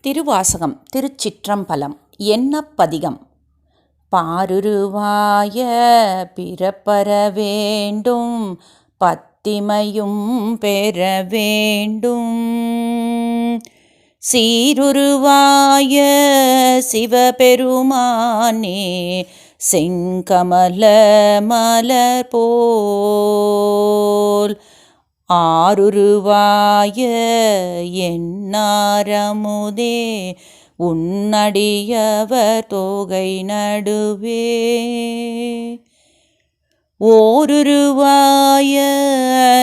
திருவாசகம் திருச்சிற்றம்பலம் என்ன பதிகம் பாருருவாய பிறப்பர வேண்டும் பத்திமையும் பெற வேண்டும். சீருருவாய சிவபெருமானே செங்கமல மலர் போல் ஆருருவாய என்னாரமுதே உன்னடியவர் தோகை நடுவே. ஓருருவாய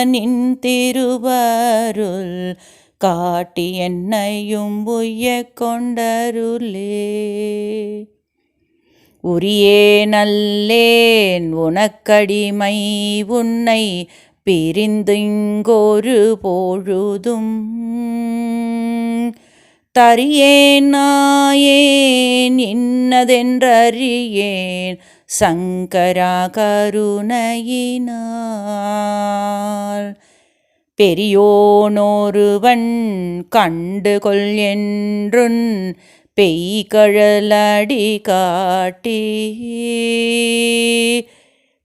நின் திருவருள் காட்டி என்னையும் உய்ய கொண்டருளே. உரியே நல்லேன் உனக்கடிமை உன்னை பிரிந்துங்கொரு பொழுதும். தரியேன் நாயேன் இன்னதென்றறியேன் சங்கரா கருணையினார் பெரியோனொருவன் கண்டு கொள் என்றுன் பெய்கழலடி காட்டி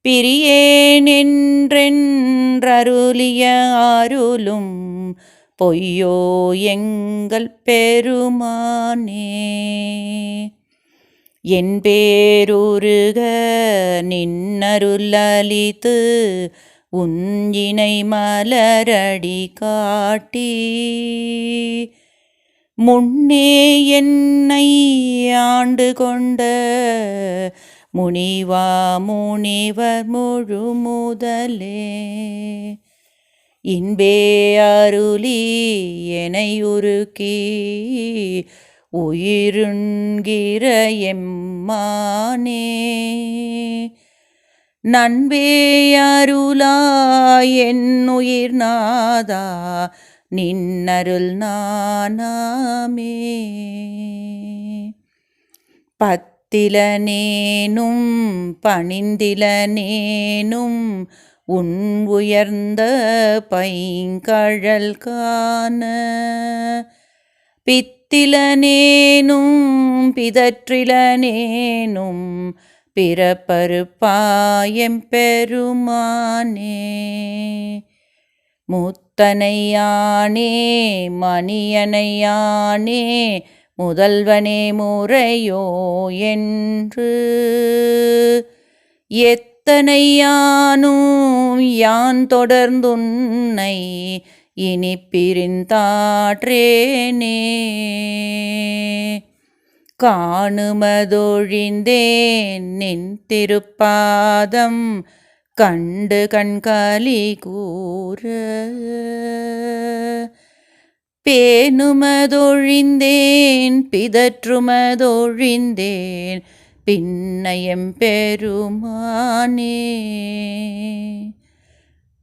பிரியேன் என்றென்றருளிய அருளும் பொய்யோ எங்கள் பெருமானே. என் பேருருக நின்னருளலித்து உஞ்சினை மலரடி காட்டி. முன்னே என்னை ஆண்டு கொண்ட முனிவா முனிவர் முழு முதலே. இன்பே அருளி எனையுருக்கி உயிருண்கிற எம்மானே. நண்பே அருளா என் உயிர் நாதா. நின்னருள் நானாமே. பத் பத்திலனேனும் பணிந்திலனேனும் உன் உயர்ந்த பைங்கழல் காண. பித்திலனேனும் பிதற்றிலனேனும் பிறப்பருப்பாயம் பெருமானே. முத்தனையானே மணியனையானே முதல்வனே முறையோ என்று. எத்தனையானும் யான் தொடர்ந்துன்னை இனி பிரிந்தாற்றேனே காணுமதொழிந்தேன் நின் திருப்பாதம் கண்டு கண்காலி கூற. பேணுமதொழிந்தேன் பிதற்றுமதொழிந்தேன் பின்னயம் பெருமானே.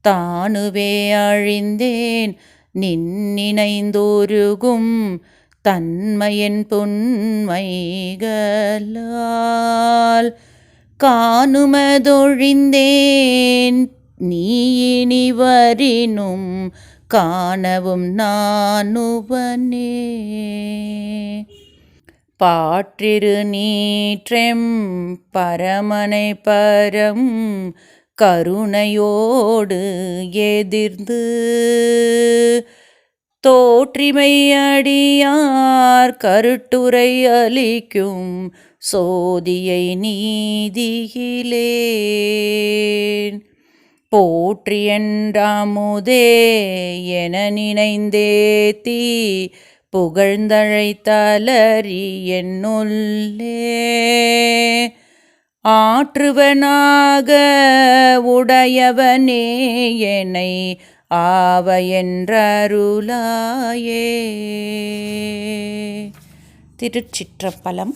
தானுவே அழிந்தேன் நின்னினைந்தோருகும் தன்மையின் பொன்மைகளால். காணுமதொழிந்தேன் நீ இனி வரினும் காணவும் நானுவனே. பாற்றிரு நீற்றெம் பரமனை பரம் கருணையோடு எதிர்ந்து. தோற்றிமை அடியார் கருட்டுரை அளிக்கும் சோதியை நீதியிலே போற்றியன்றாமுதே என நினைந்தேத்தி புகழ்ந்தழைத்தலறி என்னுள்ளே. ஆற்றுவனாக உடையவனே என்னை ஆவ என்றருளாயே திருச்சிற்றப்பலம்